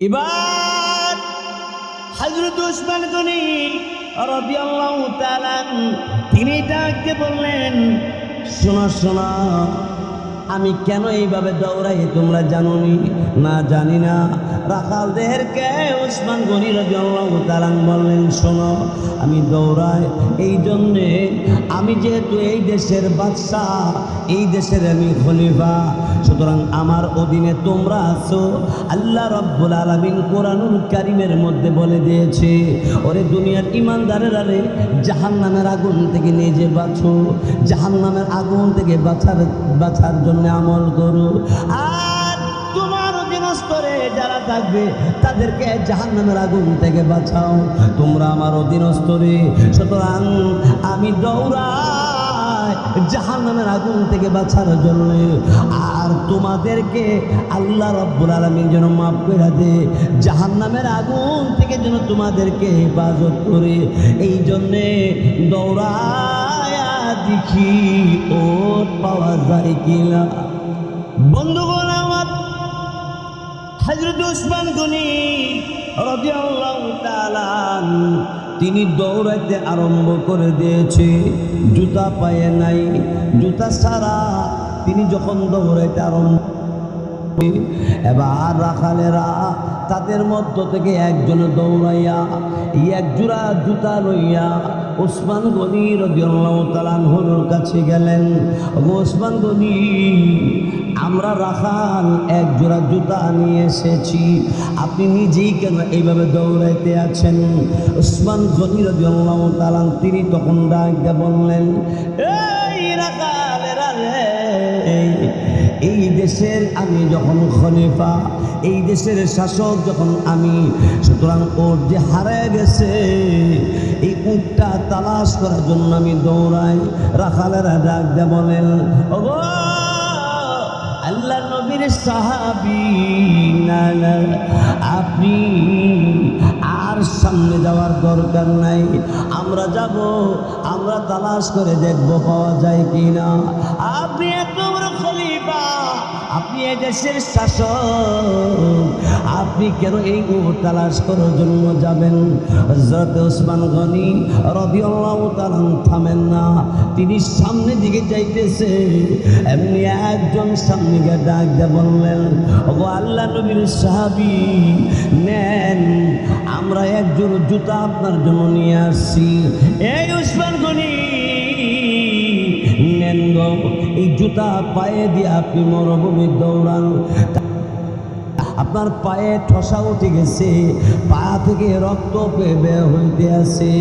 এবার হাজরত উসমান গনি রবি তিনি ডাকতে বললেন শোনা শোনো। আমি কেন এইভাবে দৌড়াই তোমরা জানোনি? না, জানি না। রাখাল দেহের কে উসমান গনি রাদিয়াল্লাহু বললেন, শোনো, আমি দৌড়াই এই জন্যে আমি যেহেতু এই দেশের বাদশাহ, এই দেশের আমি খলিফা, সুতরাং আমার অধীনে তোমরা আছো। আল্লাহ রব্বুল আলমিন কোরআনুল কারিমের মধ্যে বলে দিয়েছে, ওরে দুনিয়ার ইমানদারের আরে জাহান নামের আগুন থেকে নিজে বাঁচো। জাহান নামের আগুন থেকে বাঁচার বাঁচার জন্য আমল করো। আর তোমার অধীনস্থরে যারা থাকবে, তাদেরকে জাহান নামের আগুন থেকে বাঁচাও। তোমরা আমার অধীনস্থরে, সুতরাং আমি দৌড়া জাহান নামের আগুন থেকে বাঁচার জন্য। আর তোমাদেরকে আল্লাহ রব্বুল আলমীর যেন মাফ করে দে জাহান নামের আগুন থেকে যেন তোমাদেরকে হেফাজত করে। এই জন্যে দৌড়ায়া দেখি ওট পাওয়া যায় কিনা। বন্ধুগণ আমার হজরত উসমান গনি তিনি দৌড়াইতে আরম্ভ করে দিয়েছে। জুতা পায়ে নাই, জুতা ছাড়া তিনি যখন দৌড়াইতে আরম্ভ এবার রাখালেরা তাদের মধ্য থেকে একজন দৌড়াইয়া, এক জোড়া জুতা লইয়া ওসমান গনি রদিয়াল্লাহু তাআলার কাছে গেলেন ওসমান গনি, আমরা রাখাল এক জোড়া জুতা নিয়ে এসেছি। আপনি নিজেই কেন এইভাবে দৌড়াইতে আছেন? ওসমান গনি রদিয়াল্লাহু তাআলা তিনি তখন ডাক দিয়ে বললেন, এই এই দেশের আমি যখন খলিফা এই দেশের শাসক যখন আমি, সুতরাং ওর যে হারায় গেছে, এই উটটা তালাশ করার জন্য আমি দৌড়াই। রাখালেরা ডাক দে বলেন আল্লাহ নবীর সাহাবি না আপনি আর সামনে যাওয়ার দরকার নাই। আমরা যাব, আমরা তালাশ করে দেখব পাওয়া যায় কি না আপনি এত বড় খলিফা আপনি এই দেশের শাসক, আপনি কেন এই উট তালাশ করার জন্য যাবেন? হজরত ওসমান গনি রদিয়াল্লাহু তাআলা থামেন না। তিনি সামনের দিকে যাইতেছে। এমনি একজন সামনে গিয়ে ডাক দিয়ে বললেন, ওগো আল্লাহ নবীর সাহাবি, নেন, আমরা একজন জুতা আপনার জন্য নিয়ে আসছি। এই উসমান গনি নেন গো এই জুতা পায়ে দিয়ে আপনি মরুভূমি দৌড়ান। আপনার পায়ে ঠসা উঠে গেছে পা থেকে রক্ত পেয়ে বের হইতে আছে।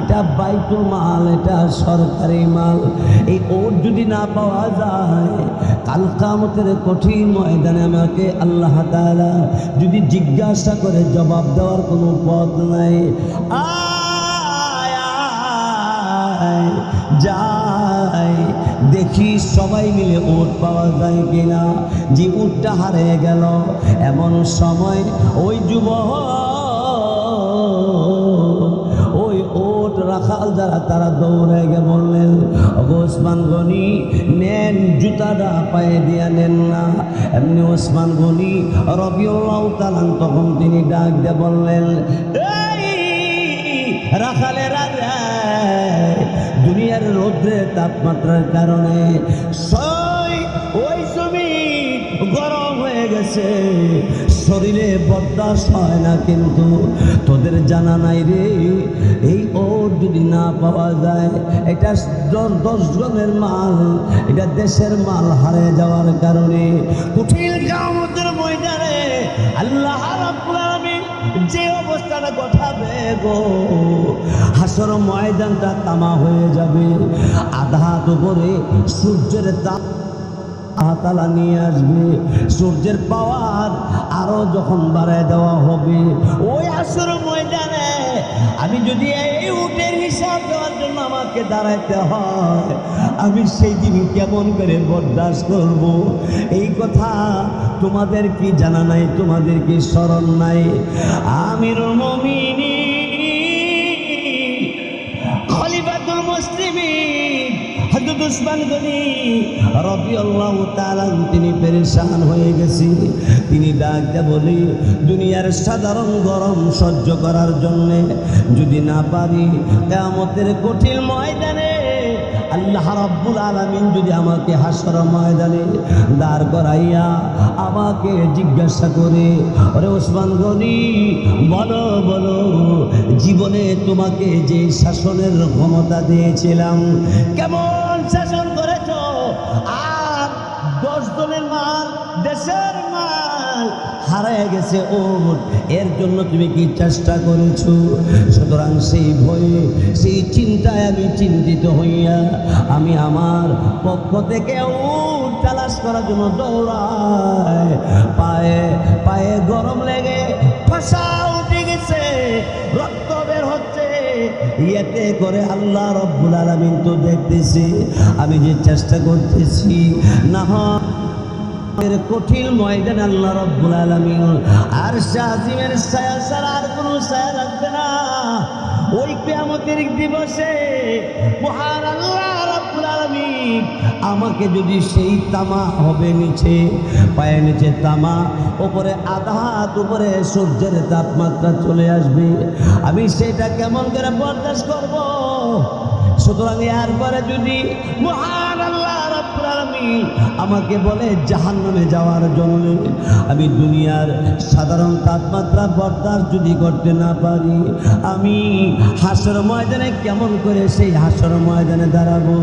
এটা বাইতুল মাল এটা সরকারি মাল। এই ওট যদি না পাওয়া যায় কাল কামতের কঠিন ময়দানে আমাকে আল্লাহ তাআলা যদি জিজ্ঞাসা করে জবাব দেওয়ার কোনো পথ নাই। আয়, যাই দেখি সবাই মিলে উট পাওয়া যায় কিনা। যে উটটা হারিয়ে গেল, এমন সময় ওই যুবক, ওই ওট রাখাল যারা তারা দৌড়ে গে বললেন ওসমান গনি, নেন, জুতাটা পায়ে দিয়া নেন না। এমনি ওসমান গনি রবিউল্লাহ তালান তখন তিনি ডাক দিয়ে বললেন রাখালে রাজা দুনিয়ার রৌদ্রের তাপমাত্রার কারণে গরম হয়ে গেছে। শরীরে বরদাস্ত হয় না কিন্তু তোদের জানা নাই রে, এই ওর যদি না পাওয়া যায়, এটা দশ জনের মাল, এটা দেশের মাল হারে যাওয়ার কারণে কুঠিল কামতের ময়দানে আল্লাহ যে অবস্থাটা ঘটাবে গো, হাসর ময়দানটা তামা হয়ে যাবে। আধা দুপুরে সূর্যের তাপ আতালা নিয়ে আসবে। সূর্যের পাওয়ার আরও যখন বাড়ায় দেওয়া হবে। ওই আসর ময়দানে আমি যদি এই উটের হিসাব দেওয়ার জন্য আমাকে দাঁড়াইতে হয়, আমি সেই দিন কেমন করে বরদাস করব? এই কথা তোমাদের কি জানা নাই? তোমাদের কি স্মরণ নাই? আমির মমিনী উসমান আল্লাহ তিনি পেরেশান হয়ে গেছি। তিনি ডাক বলি, দুনিয়ার সাধারণ গরম সহ্য করার জন্যে যদি না পারি, কেয়ামতের কঠিন ময়দানে আল্লাহ যদি আমাকে ময়দানে করাইয়া আমাকে জিজ্ঞাসা করে বলো বলো, জীবনে তোমাকে যে শাসনের ক্ষমতা দিয়েছিলাম, কেমন শাসন করেছ, আর দশ জনের মাল, দেশের মাল হারায় গেছে ওর। এর জন্য তুমি কি চেষ্টা করেছ? সুতরাং সেই ভয়ে, সেই চিন্তায় আমি চিন্তিত হইয়া, আমি আমার পক্ষ থেকে উট তালাশ করার জন্য দৌড়ায় পায়ে পায়ে গরম ইয়েতে করে আল্লাহ রব্বুল আলমিন তো দেখতেছি, আমি যে চেষ্টা করতেছি, না এর কঠিন ময়দান আল্লাহ রব্বুল আলমিন আর শাহিমের ছায়া ছাড়া আর কোনো ছায়া রাখবে না। ওই কিয়ামতের দিবসে মহার আল্লাহ রব্বুল আমাকে যদি সেই তামা হবে নিচে পায়ে নিচে তামা, ওপরে আধা হাত, উপরে সূর্যের তাপমাত্রা চলে আসবে, আমি সেটা কেমন করে বরদাস্ত করব? সুতরাং এরপরে যদি মহান আল্লাহ আলামিন। আমাকে বলে, জাহান্নামে যাওয়ার জন্য আমি দুনিয়ার সাধারণ তাপমাত্রা বরদাস্ত যদি করতে না পারি, আমি হাসর ময়দানে কেমন করে সেই হাসর ময়দানে দাঁড়াবো?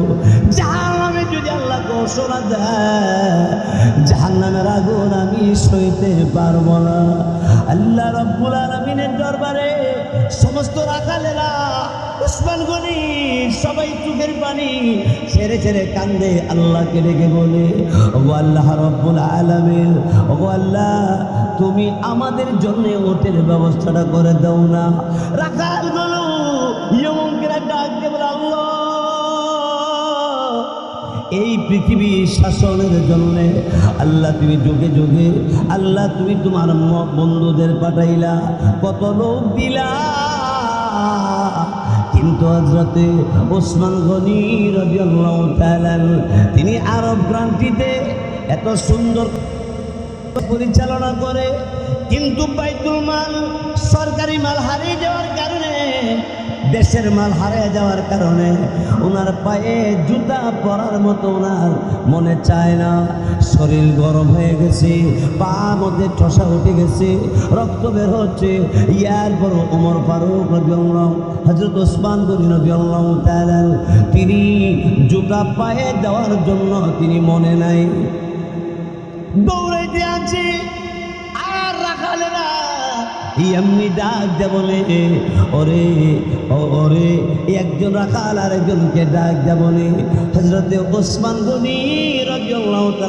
জাহান্নামে যদি আল্লাহ ঘোষণা দেয়, জাহান্নামের আগুন আমি সইতে পারব না। আল্লাহ রব্বুল আলমিনের দরবারে সমস্ত রাখালেরা উসমান গনি, সবাই চোখের পানি ছেড়ে ছেড়ে কান্দে, আল্লাহকে ডেকে বলে, ও আল্লাহ রব্বুল আলমিন, ও আল্লাহ, তুমি আমাদের জন্য ওটের ব্যবস্থাটা করে দাও না। রাখালগুলো ইয়মনকেরা ডাক দিয়ে বলে, আল্লাহ, এই পৃথিবীর শাসনের জন্য আল্লাহ তুমি যুগে যুগে, আল্লাহ তুমি তোমার বন্ধুদের পাঠাইলা, কত লোক দিলা। কিন্তু হজরতে ওসমান গনি রবি তিনি আরব ক্রান্তিতে এত সুন্দর পরিচালনা করে, কিন্তু বাইতুল মাল সরকারি মাল হারিয়ে যাওয়ার কারণে দেশের মাল হারিয়ে যাওয়ার কারণে ওনার পায়ে জুতা পরার মতো ওনার মনে চায় না। শরীর গরম হয়ে গেছে, পা মধ্যে ঠসা উঠে গেছে, রক্ত বের হচ্ছে। ইয়ার পর ওমর ফারুক রবিউল্লাহ হজরত ওসমান গনি রবিউল্লাহ তাআলা, তিনি জুতা পায়ে দেওয়ার জন্য তিনি মনে নাই। দৌড়াইতে আছে এমনি ডাক দে বলে, ওরে ওরে, একজন রাখাল আর একজনকে ডাক দে বলে। হজরতে ওসমান গনি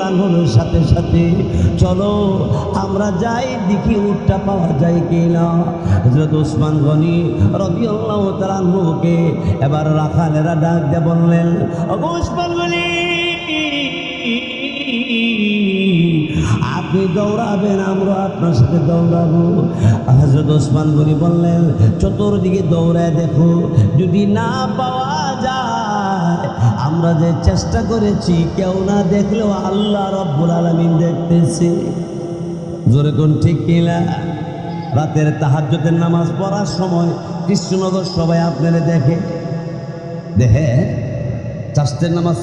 আনহুর সাথে সাথে, চলো, আমরা যাই, দেখি উটটা পাওয়া যায় কি না হজরত ওসমান গনি রাদিয়াল্লাহু তাআলা আনহুকে এবার রাখালেরা ডাক দে বললেন ওসমান গনি আপনি দৌড়াবেন আমরা আপনার সাথে দৌড়াবো। হজরত ওসমান গনি বললেন, চতুর্দিকে দৌড়ায় দেখো, যদি না পাওয়া যায়, আমরা যে চেষ্টা করেছি, কেউ না দেখলেও আল্লাহ রব্বুল আলমিন দেখতেছে। জোরে কোন ঠিক কিনা রাতের তাহাজ্জতের নামাজ পড়ার সময় কৃষ্ণনগর সবাই আপনারা দেখে। দেখে চাষের নামাজ,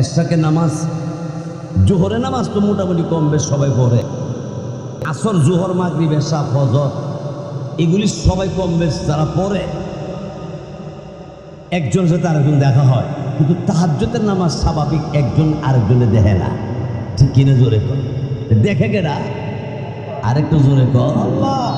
এশাকের নামাজ জোহরে নামাজ তো মোটামুটি কম বেশ সবাই পড়ে। আসর, জোহর মাগরি বেশা ফজর, এগুলি সবাই কম বেশ যারা পড়ে। একজনের সাথে আরেকজন দেখা হয়, কিন্তু তাহাজ্জতের নামাজ স্বাভাবিক একজন আরেকজনে দেখে না। ঠিক কিনে জোরে কর দেখে কেনা আরেকটু জোরে কর আল্লাহ!